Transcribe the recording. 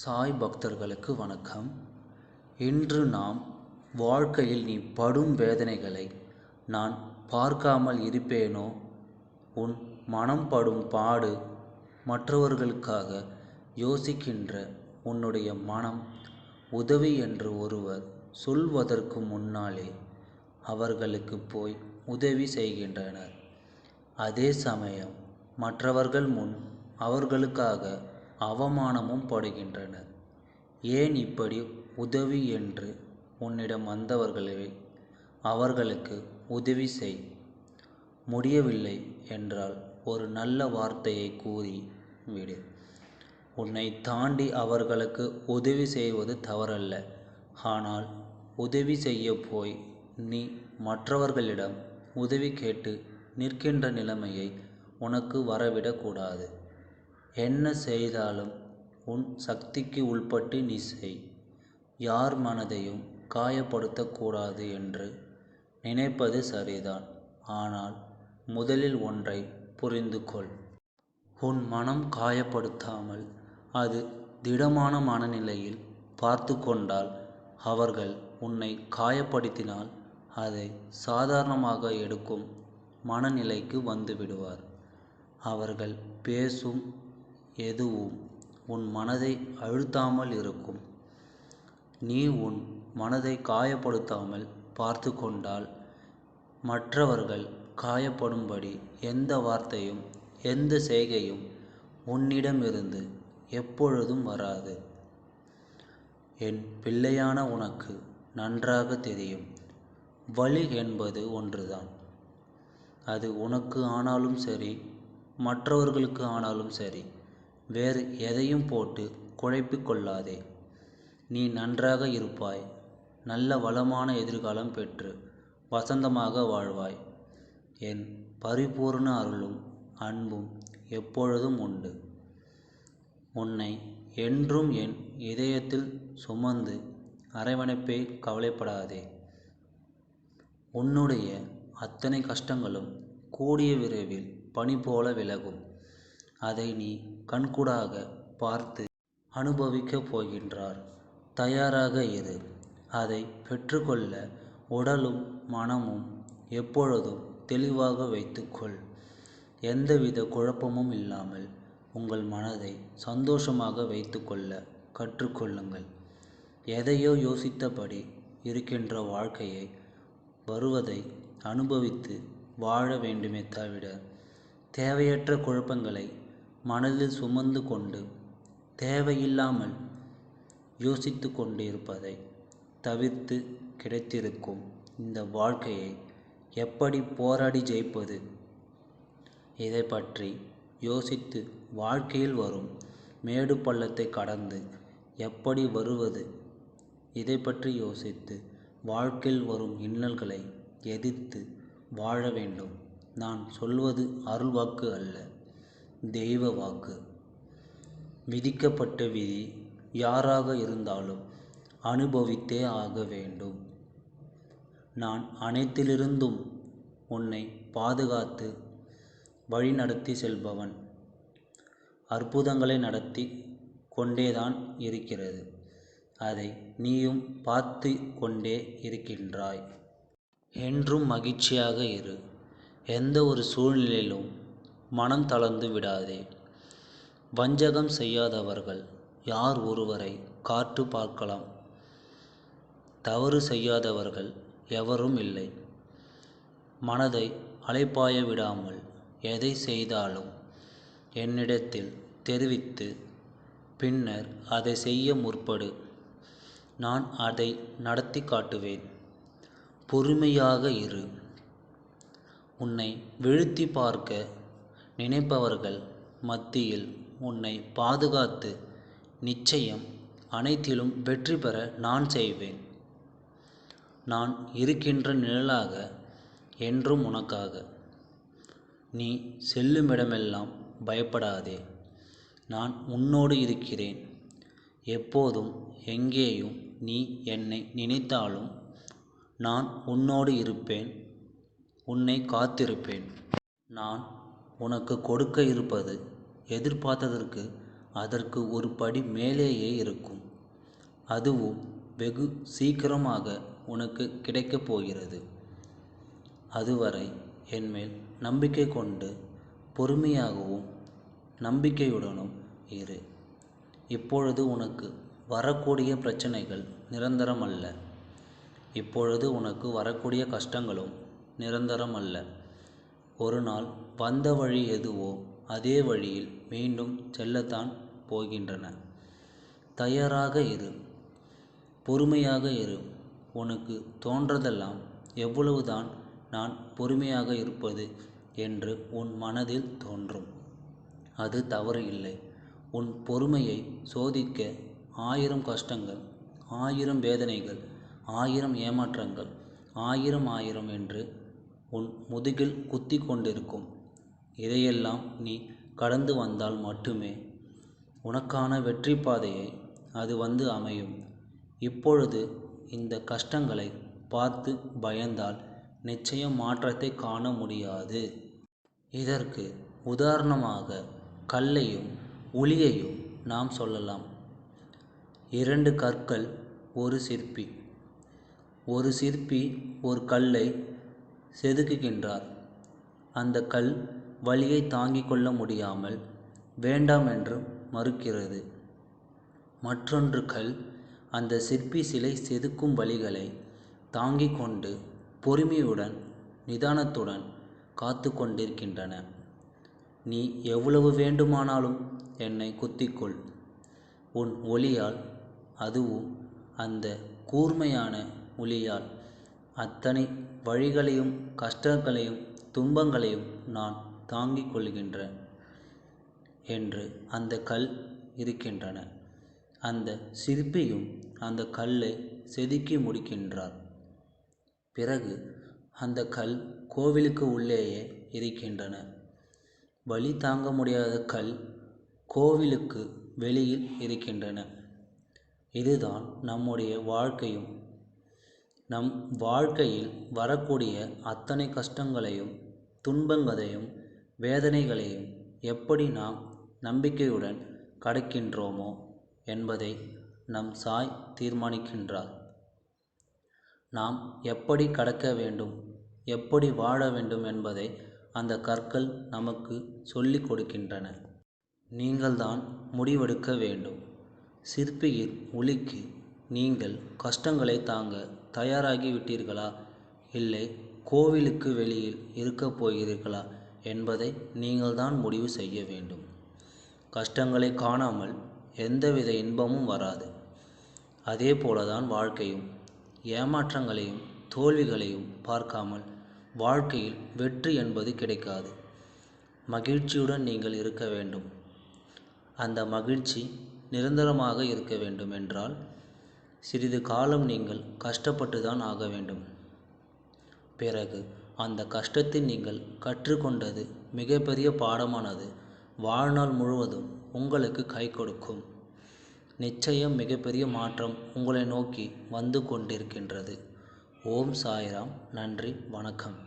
சாய் பக்தர்களுக்கு வணக்கம். இன்று நாம் வாழ்க்கையில் நீ படும் வேதனைகளை நான் பார்க்காமல் இருப்பேனோ? உன் மனம் படும் பாடு மற்றவர்களுக்காக யோசிக்கின்ற உன்னுடைய மனம் உதவி என்று ஒருவர் சொல்வதற்கு முன்னாலே அவர்களுக்கு போய் உதவி செய்கின்றனர். அதே சமயம் மற்றவர்கள் முன் அவர்களுக்காக அவமானமும் படுகின்றனர். ஏன் இப்படி உதவி என்று உன்னிடம் வந்தவர்களே அவர்களுக்கு உதவி செய். முடியவில்லை என்றால் ஒரு நல்ல வார்த்தையை கூறி விடு. உன்னை தாண்டி அவர்களுக்கு உதவி செய்வது தவறல்ல. ஆனால் உதவி செய்ய போய் நீ மற்றவர்களிடம் உதவி கேட்டு நிற்கின்ற நிலைமையை உனக்கு வரவிடக்கூடாது. என்ன செய்தாலும் உன் சக்திக்கு உள்பட்டு நீ செய். யார் மனதையும் காயப்படுத்தக்கூடாது என்று நினைப்பது சரிதான். ஆனால் முதலில் ஒன்றை புரிந்து கொள். உன் மனம் காயப்படுத்தாமல் அது திடமான மனநிலையில் பார்த்து கொண்டால் அவர்கள் உன்னை காயப்படுத்தினால் அதை சாதாரணமாக எடுக்கும் மனநிலைக்கு வந்துவிடுவார் அவர்கள் பேசும் எதுவும் உன் மனதை அழுத்தாமல் இருக்கும். நீ உன் மனதை காயப்படுத்தாமல் பார்த்து கொண்டால் மற்றவர்கள் காயப்படும்படி எந்த வார்த்தையும் எந்த செய்கையும் உன்னிடமிருந்து எப்பொழுதும் வராது. என் பிள்ளையான உனக்கு நன்றாக தெரியும். வலி என்பது ஒன்றுதான். அது உனக்கு ஆனாலும் சரி மற்றவர்களுக்கு ஆனாலும் சரி. வேறு எதையும் போட்டு குழப்பிக் கொள்ளாதே. நீ நன்றாக இருப்பாய். நல்ல வளமான எதிர்காலம் பெற்று வசந்தமாக வாழ்வாய். என் பரிபூர்ண அருளும் அன்பும் எப்பொழுதும் உண்டு. உன்னை என்றும் என் இதயத்தில் சுமந்து அரவணைப்பே கவலைப்படாதே. உன்னுடைய அத்தனை கஷ்டங்களும் கூடிய விரைவில் பனி போல விலகும். அதை நீ கண்கூடாக பார்த்து அனுபவிக்கப் போகின்றார். தயாராக இரு. அதை பெற்றுக்கொள்ள உடலும் மனமும் எப்பொழுதும் தெளிவாக வைத்துக்கொள். எந்தவித குழப்பமும் இல்லாமல் உங்கள் மனதை சந்தோஷமாக வைத்துக்கொள்ள கற்றுக்கொள்ளுங்கள். எதையோ யோசித்தபடி இருக்கின்ற வாழ்க்கையை வருவதை அனுபவித்து வாழ வேண்டுமே தவிர தேவையற்ற குழப்பங்களை மனதில் சுமந்து கொண்டு தேவையில்லாமல் யோசித்து கொண்டு இருப்பதை தவிர்த்து கிடைத்திருக்கும் இந்த வாழ்க்கையை எப்படி போராடி ஜெயிப்பது? இதை பற்றி யோசித்து வாழ்க்கையில் வரும் மேடு பள்ளத்தை கடந்து எப்படி வருவது? இதை பற்றி யோசித்து வாழ்க்கையில் வரும் இன்னல்களை எதிர்த்து வாழ வேண்டும். நான் சொல்வது அருள்வாக்கு அல்ல. தெய்வ வாக்கு. விதிக்கப்பட்ட விதி யாராக இருந்தாலும் அனுபவித்தே ஆக வேண்டும். நான் அனைத்திலிருந்தும் உன்னை பாதுகாத்து வழிநடத்தி செல்பவன். அற்புதங்களை நடத்தி கொண்டேதான் இருக்கிறது. அதை நீயும் பார்த்து கொண்டே இருக்கின்றாய். என்றும் மகிழ்ச்சியாக இரு. எந்த ஒரு சூழ்நிலையிலும் மனம் தளர்ந்து விடாதே. வஞ்சகம் செய்யாதவர்கள் யார் ஒருவரை காற்று பார்க்கலாம். தவறு செய்யாதவர்கள் எவரும் இல்லை. மனதை அலைப்பாய விடாமல் எதை செய்தாலும் என்னிடத்தில் தெரிவித்து பின்னர் அதை செய்ய முற்படு. நான் அதை நடத்தி காட்டுவேன். பொறுமையாக இரு. உன்னை வீழ்த்தி பார்க்க நினைப்பவர்கள் மத்தியில் உன்னை பாதுகாத்து நிச்சயம் அனைத்திலும் வெற்றி பெற நான் செய்வேன். நான் இருக்கின்ற நிழலாக என்றும் உனக்காக. நீ செல்லுமிடமெல்லாம் பயப்படாதே. நான் உன்னோடு இருக்கிறேன். எப்போதும் எங்கேயும் நீ என்னை நினைத்தாலும் நான் உன்னோடு இருப்பேன். உன்னை காத்திருப்பேன். நான் உனக்கு கொடுக்க இருப்பது எதிர்பார்த்ததற்கு அதற்கு ஒரு படி மேலேயே இருக்கும். அதுவும் வெகு சீக்கிரமாக உனக்கு கிடைக்கப் போகிறது. அதுவரை என்மேல் நம்பிக்கை கொண்டு பொறுமையாகவும் நம்பிக்கையுடனும் இரு. இப்பொழுது உனக்கு வரக்கூடிய பிரச்சனைகள் நிரந்தரமல்ல. இப்பொழுது உனக்கு வரக்கூடிய கஷ்டங்களும் நிரந்தரமல்ல. ஒரு நாள் வந்த வழி எதுவோ அதே வழியில் மீண்டும் செல்லத்தான் போகின்றன. தயாராக இரு. பொறுமையாக இரு. உனக்கு தோன்றதெல்லாம் எவ்வளவுதான் நான் பொறுமையாக இருப்பது என்று உன் மனதில் தோன்றும். அது தவறு இல்லை. உன் பொறுமையை சோதிக்க ஆயிரம் கஷ்டங்கள் ஆயிரம் வேதனைகள் ஆயிரம் ஏமாற்றங்கள் ஆயிரம் ஆயிரம் என்று உன் முதுகில் குத்தி கொண்டிருக்கும். இதையெல்லாம் நீ கடந்து வந்தால் மட்டுமே. உனக்கான வெற்றி பாதையை அது வந்து அமையும். இப்பொழுது இந்த கஷ்டங்களை பார்த்து பயந்தால் நிச்சயம் மாற்றத்தை காண முடியாது. இதற்கு உதாரணமாக கல்லையும் உளியையும் நாம் சொல்லலாம். இரண்டு கற்கள் ஒரு சிற்பி. ஒரு சிற்பி ஒரு கல்லை செதுக்குகின்றார். அந்த கல் வலியை தாங்கிக் கொள்ள முடியாமல் வேண்டாம் என்று மறுக்கிறது. மற்றொன்று கல் அந்த சிற்பி சிலை செதுக்கும் வழிகளை தாங்கிக் கொண்டு பொறுமையுடன் நிதானத்துடன் காத்து கொண்டிருக்கின்றன. நீ எவ்வளவு வேண்டுமானாலும் என்னை குத்திக்கொள். உன் ஒளியால் அதுவும் அந்த கூர்மையான ஒளியால் அத்தனை வழிகளையும் கஷ்டங்களையும் துன்பங்களையும் நான் தாங்கிக் கொள்கின்றேன் என்று அந்த கல் இருக்கின்றன. அந்த சிற்பியும் அந்த கல்லை செதுக்கி முடிக்கின்றார். பிறகு அந்த கல் கோவிலுக்கு உள்ளேயே இருக்கின்றன. வலி தாங்க முடியாத கல் கோவிலுக்கு வெளியில் இருக்கின்றன. இதுதான் நம்முடைய வாழ்க்கையும் நம் வாழ்க்கையில் வரக்கூடிய அத்தனை கஷ்டங்களையும் துன்பங்களையும் வேதனைகளையும் எப்படி நாம் நம்பிக்கையுடன் கடக்கின்றோமோ என்பதை நம் சாய் தீர்மானிக்கின்றார். நாம் எப்படி கடக்க வேண்டும் எப்படி வாழ வேண்டும் என்பதை அந்த கற்கள் நமக்கு சொல்லிக் கொடுக்கின்றன. நீங்கள்தான் முடிவெடுக்க வேண்டும். சிற்பியின் ஒளிக்கு நீங்கள் கஷ்டங்களை தாங்க தயாராகி விட்டீர்களா? இல்லை கோவிலுக்கு வெளியில் இருக்கப் போகிறீர்களா என்பதை நீங்கள்தான் முடிவு செய்ய வேண்டும். கஷ்டங்களை காணாமல் எந்தவித இன்பமும் வராது. அதே போலதான் வாழ்க்கையும். ஏமாற்றங்களையும் தோல்விகளையும் பார்க்காமல் வாழ்க்கையில் வெற்றி என்பது கிடைக்காது. மகிழ்ச்சியுடன் நீங்கள் இருக்க வேண்டும். அந்த மகிழ்ச்சி நிரந்தரமாக இருக்க வேண்டும் என்றால் சிறிது காலம் நீங்கள் கஷ்டப்பட்டுதான் ஆக வேண்டும். பிறகு அந்த கஷ்டத்தில் நீங்கள் கற்றுக்கொண்டது மிகப்பெரிய பாடமானது. வாழ்நாள் முழுவதும் உங்களுக்கு கை கொடுக்கும். நிச்சயம் மிகப்பெரிய மாற்றம் உங்களை நோக்கி வந்து கொண்டிருக்கின்றது. ஓம் சாய்ராம். நன்றி. வணக்கம்.